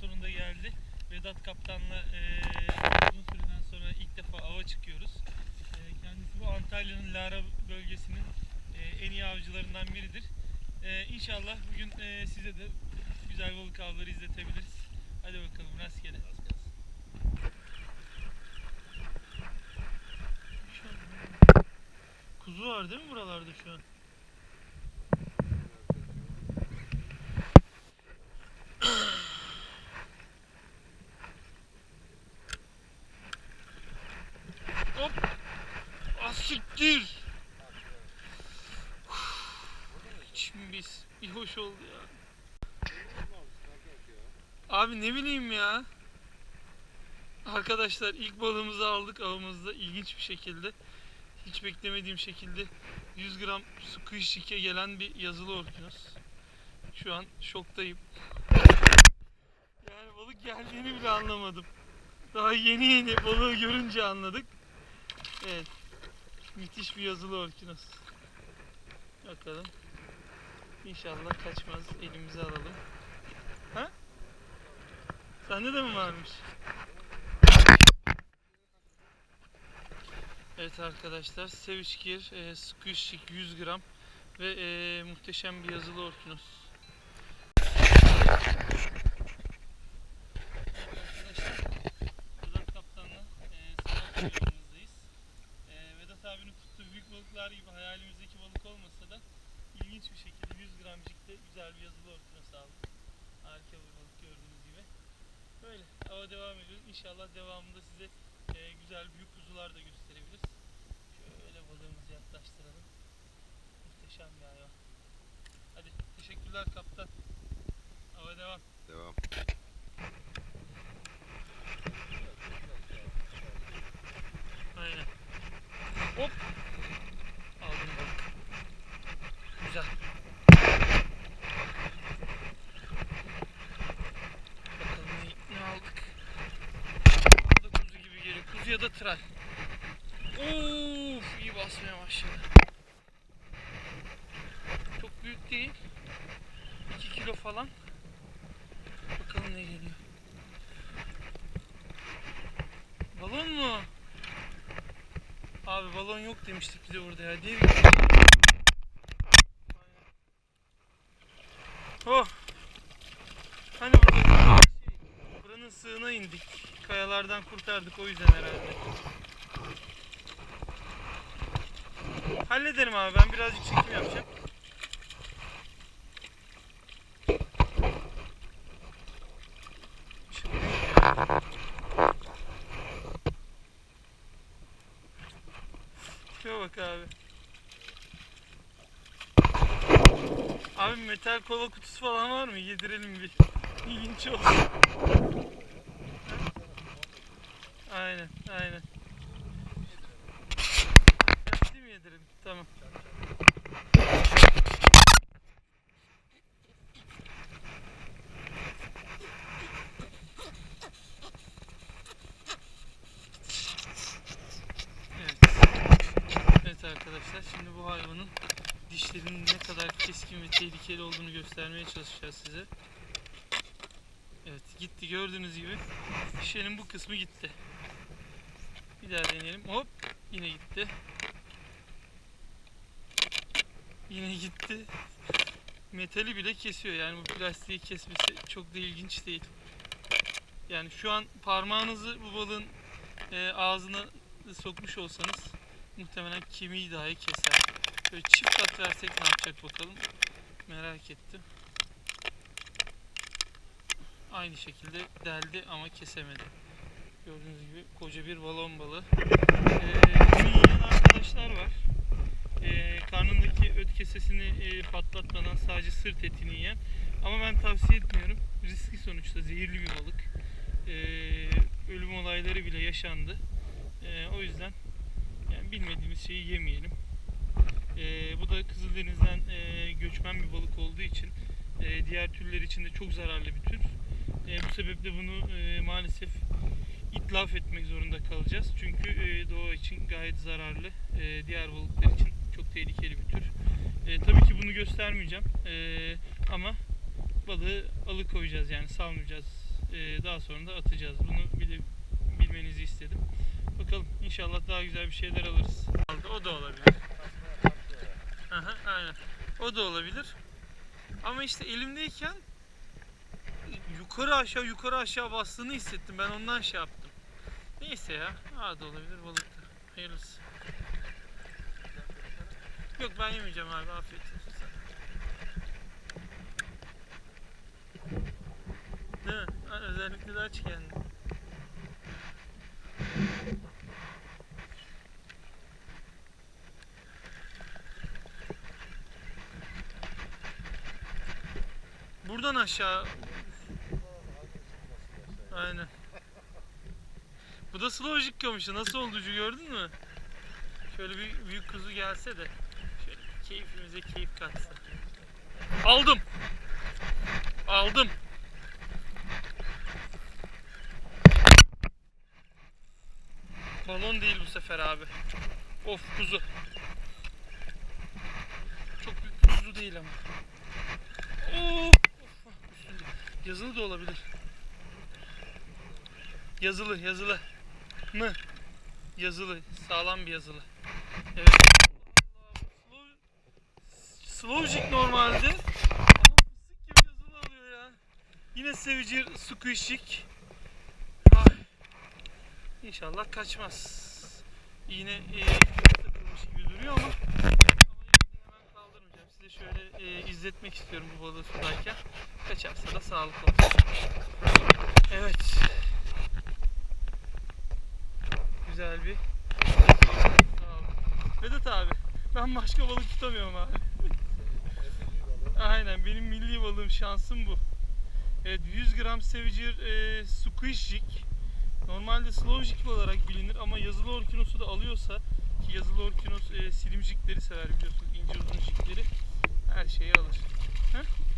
sonunda geldi. Vedat Kaptan'la e, uzun süreden sonra ilk defa ava çıkıyoruz. E, kendisi bu Antalya'nın Lara bölgesinin e, en iyi avcılarından biridir. E, inşallah bugün e, size de güzel balık avları izletebiliriz. Hadi bakalım rastgele. Kuzu var değil mi buralarda şu an? Hop! Asiktir! İçim biz. Bir hoş oldu ya. Abi ne bileyim ya. Arkadaşlar ilk balığımızı aldık avımızda ilginç bir şekilde. Hiç beklemediğim şekilde 100 gram squishike gelen bir yazılı orkinos. Şu an şoktayım. Yani balık geldiğini bile anlamadım. Daha yeni yeni balığı görünce anladık. Evet. Müthiş bir yazılı orkinos. Bakalım. İnşallah kaçmaz. Elimize alalım. Ha? Sende de mi varmış? Evet arkadaşlar. Sevişkir, e, squishik 100 gram ve e, muhteşem bir yazılı orkinos. E. E, Vedat abinin tuttuğu büyük balıklar gibi hayalimizdeki balık olmasa da ilginç bir şekilde 100 gramcıkta güzel bir yazılı orkinos aldık. Harika bir gördüğünüz gibi. Böyle hava devam ediyoruz. İnşallah devamında size e, güzel büyük kuzular da gösterebiliriz. Şöyle balığımızı yaklaştıralım. Muhteşem bir hayvan. Hadi teşekkürler kaptan. Hava devam. Devam. Aynen. Hop. Aldım balık. Güzel. Bakalım ne, ne aldık. Bu da kuzu gibi geliyor. Kuzu ya da tral. Of iyi basmaya başladı. Çok büyük değil. 2 kilo falan. Bakalım ne geliyor. Balon mu? Abi balon yok demiştik bize burada ya. Değil mi? Oh. Hani burada şey, buranın sığına indik. Kayalardan kurtardık o yüzden herhalde. Hallederim abi ben birazcık çekim yapacağım. Metal kola kutusu falan var mı? Yedirelim bir. İlginç olsun. Aynen, aynen. Yaptı mı yedirelim? Tamam. Evet. Evet arkadaşlar şimdi bu hayvanın dişlerinin ne kadar keskin ve tehlikeli olduğunu göstermeye çalışacağız size. Evet gitti gördüğünüz gibi şişenin bu kısmı gitti. Bir daha deneyelim. Hop yine gitti. Yine gitti. Metali bile kesiyor yani bu plastiği kesmesi çok da ilginç değil. Yani şu an parmağınızı bu balığın e, ağzına sokmuş olsanız muhtemelen kemiği dahi keser. Böyle çift kat versek ne yapacak bakalım. Merak ettim. Aynı şekilde deldi ama kesemedi. Gördüğünüz gibi koca bir balon balığı. Ee, yiyen arkadaşlar var. Ee, karnındaki öt kesesini e, patlatmadan sadece sırt etini yiyen. Ama ben tavsiye etmiyorum. Riskli sonuçta zehirli bir balık. Ee, ölüm olayları bile yaşandı. Ee, o yüzden yani bilmediğimiz şeyi yemeyelim. Ee, bu da Kızıldeniz'den e, göçmen bir balık olduğu için e, diğer türler için de çok zararlı bir tür. E, bu sebeple bunu e, maalesef itlaf etmek zorunda kalacağız. Çünkü e, doğa için gayet zararlı. E, diğer balıklar için çok tehlikeli bir tür. E, tabii ki bunu göstermeyeceğim. E, ama balığı alıkoyacağız yani salmayacağız Ee, daha sonra da atacağız. Bunu bile, bilmenizi istedim. Bakalım inşallah daha güzel bir şeyler alırız. O da olabilir. Aha, aynen. O da olabilir. Ama işte elimdeyken yukarı aşağı yukarı aşağı bastığını hissettim. Ben ondan şey yaptım. Neyse ya. Aa da olabilir balık da. Hayırlısı. Yok ben yemeyeceğim abi. Afiyet olsun sana. Değil mi? Özellikle de aç kendini. Buradan aşağı. Aynen. Bu da slow jiggo'muştu. Nasıl oldu Ucu, gördün mü? Şöyle bir büyük kuzu gelse de şöyle keyfimize keyif katsa. Aldım. Aldım. Balon değil bu sefer abi. Of kuzu. Çok büyük kuzu değil ama. Yazılı da olabilir. Yazılı, yazılı. Mı? Yazılı, sağlam bir yazılı. Evet. Jig normalde. Ama fıstık gibi yazılı alıyor ya. Yine sevici squishy jig. Ay. İnşallah kaçmaz. Yine e, takılmış gibi duruyor ama ama hemen kaldırmayacağım. Size şöyle e, izletmek istiyorum bu balığı sudayken. Kaçarsa da sağlıklı olsun. Evet. Güzel bir. Vedat abi ben başka balık tutamıyorum abi. Aynen benim milli balığım şansım bu. Evet 100 gram Sevicer e, squish jig. Normalde slow jig olarak bilinir ama yazılı orkinosu da alıyorsa ki yazılı orkinos e, silim jigleri sever biliyorsunuz ince uzun jigleri her şeyi alır. Heh?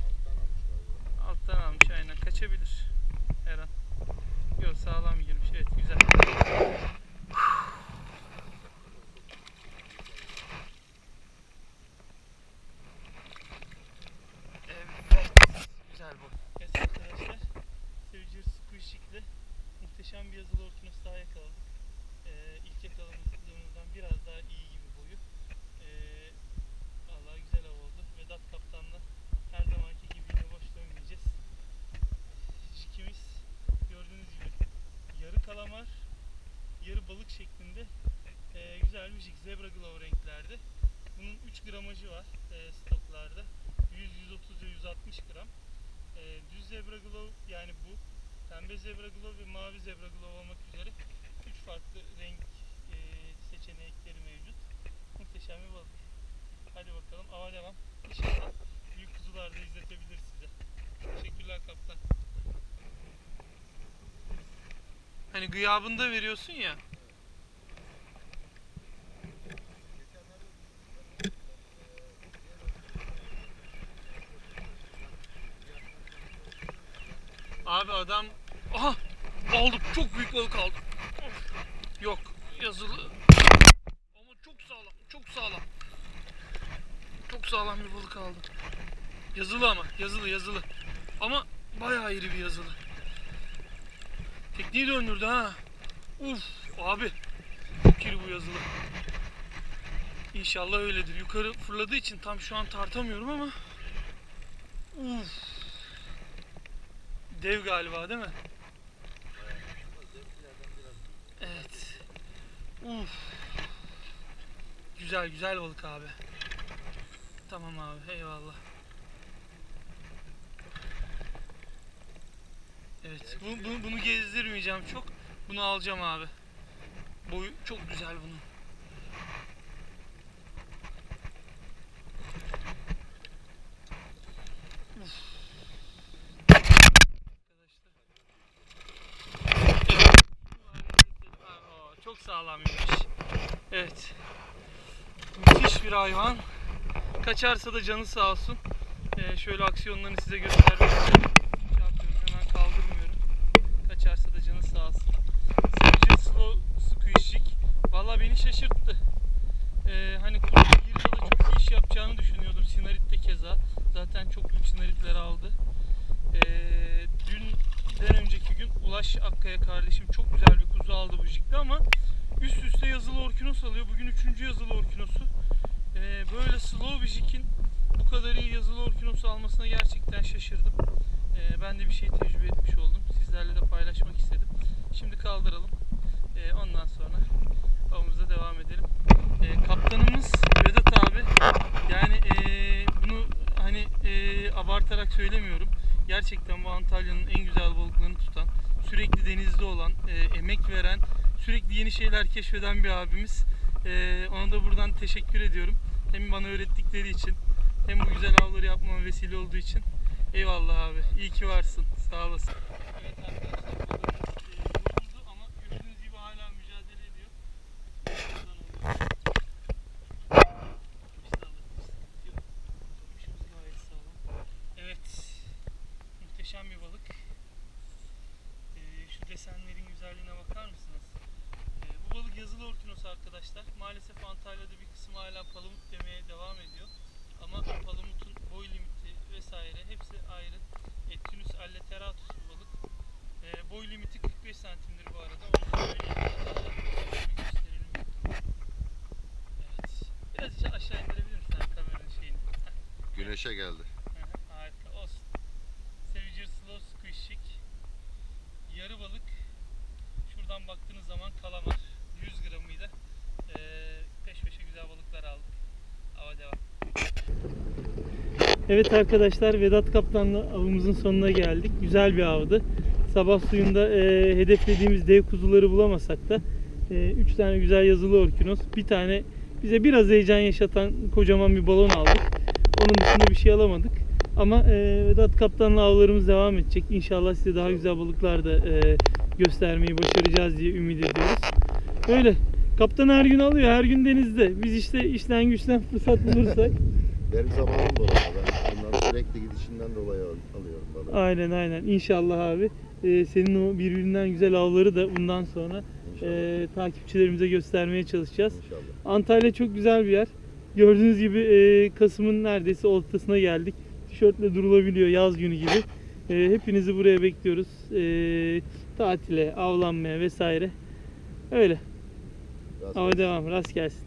Alttan almış aynen kaçabilir her an. Yok sağlam girmiş evet güzel. Evet. Güzel bu. Evet arkadaşlar. Sevicer Squishik'le muhteşem bir yazılı orkinos daha yakaladık. Ee, ilk yakaladığımızdan biraz daha iyi gibi boyu. Ee, vallahi güzel av oldu. Vedat Kaptan'la her zamanki gibi yine boş dönmeyeceğiz. Jikimiz gördüğünüz gibi yarı kalamar, yarı balık şeklinde ee, güzel bir jig. Zebra Glow renklerde. Bunun 3 gramajı var ee, stoklarda. 100, 130 ve 160 gram. Ee, düz zebra glow yani bu pembe zebra glow ve mavi zebra glow olmak üzere 3 farklı renk e, seçenekleri mevcut. Muhteşem bir balık. Hadi bakalım ava devam. İnşallah büyük kuzular da izletebilir size. Teşekkürler kaptan. Hani gıyabında veriyorsun ya. Abi adam aha aldık çok büyük balık aldık. Of. Yok yazılı ama çok sağlam çok sağlam. Çok sağlam bir balık aldım. Yazılı ama yazılı yazılı. Ama bayağı iri bir yazılı. Tekniği döndürdü ha. Uf abi çok iri bu yazılı. İnşallah öyledir. Yukarı fırladığı için tam şu an tartamıyorum ama. Uf. Dev galiba değil mi? Evet. Uf. Güzel güzel balık abi. Tamam abi eyvallah. Evet bu, bu- bunu gezdirmeyeceğim çok. Bunu alacağım abi. Boyu çok güzel bunun. Çok sağlammış. Evet. Müthiş bir hayvan. Kaçarsa da canı sağ olsun. Ee, şöyle aksiyonlarını size göstermek istiyorum. Şey yapıyorum, hemen kaldırmıyorum. Kaçarsa da canı sağ olsun. Sadece slow squishing. Valla beni şaşırttı. Ee, hani kurulu Girda'da çok iyi iş yapacağını düşünüyordum. Sinarit de keza. Zaten çok büyük sinaritler aldı. Ee, dünden önceki Akkaya kardeşim çok güzel bir kuzu aldı bu jikte ama üst üste yazılı orkinos alıyor. Bugün üçüncü yazılı orkinosu. Ee, böyle slow bir jikin bu kadar iyi yazılı orkinosu almasına gerçekten şaşırdım. Ee, ben de bir şey tecrübe etmiş oldum. Sizlerle de paylaşmak istedim. Şimdi kaldıralım. Ee, ondan sonra avımıza devam edelim. Ee, kaptanımız Vedat abi. Yani ee, bunu hani ee, abartarak söylemiyorum. Gerçekten bu Antalya'nın en güzel balıklarını tutan, sürekli denizde olan, ee, emek veren, sürekli yeni şeyler keşfeden bir abimiz. Ee, ona da buradan teşekkür ediyorum. Hem bana öğrettikleri için hem bu güzel avları yapmama vesile olduğu için. Eyvallah abi. İyi ki varsın. Sağ olasın. Evet balığımız e, yoruldu ama gördüğünüz gibi hala mücadele ediyor. Buradan alıyoruz. Biz de alırız, sıkıntı yok. Tutmuşumuz gayet sağlam. Evet. Muhteşem bir balık. Ee, şu desenlerin güzelliğine bakar mısınız? Ee, bu balık yazılı orkinos arkadaşlar. Maalesef Antalya'da bir kısım hala palamut demeye devam ediyor. Ama palamutun boy limiti vesaire hepsi ayrı. Ettunus alleteratus balık. Ee, boy limiti 45 santimdir bu arada. Onu söyleyeyim. Bir gösterelim bakalım. Evet. Biraz işte aşağı indirebilir misin abi kameranın şeyini? Güneşe geldi. Harika olsun. Sevicer Slow Squishik. Yarı balık. Şuradan baktığınız zaman kalamar. 100 gramıyla ee, peş peşe güzel balıklar aldık. Hava devam. Evet arkadaşlar Vedat Kaplan'la avımızın sonuna geldik. Güzel bir avdı. Sabah suyunda ee, hedeflediğimiz dev kuzuları bulamasak da 3 tane güzel yazılı orkinos, bir tane bize biraz heyecan yaşatan kocaman bir balon aldık. Onun dışında bir şey alamadık. Ama e, Vedat Kaptan'la avlarımız devam edecek. İnşallah size daha güzel balıklar da e, göstermeyi başaracağız diye ümit ediyoruz. Öyle. Kaptan her gün alıyor, her gün denizde. Biz işte işten güçten fırsat bulursak. Benim zamanım ben bundan sürekli gidişinden dolayı al- alıyorum balığı. aynen aynen. İnşallah abi. e, senin o birbirinden güzel avları da bundan sonra e, takipçilerimize göstermeye çalışacağız. İnşallah. Antalya çok güzel bir yer. Gördüğünüz gibi e, Kasım'ın neredeyse ortasına geldik. Tişörtle durulabiliyor yaz günü gibi. E, hepinizi buraya bekliyoruz. E, tatile, avlanmaya vesaire. Öyle. Biraz Ama devam. Rast gelsin.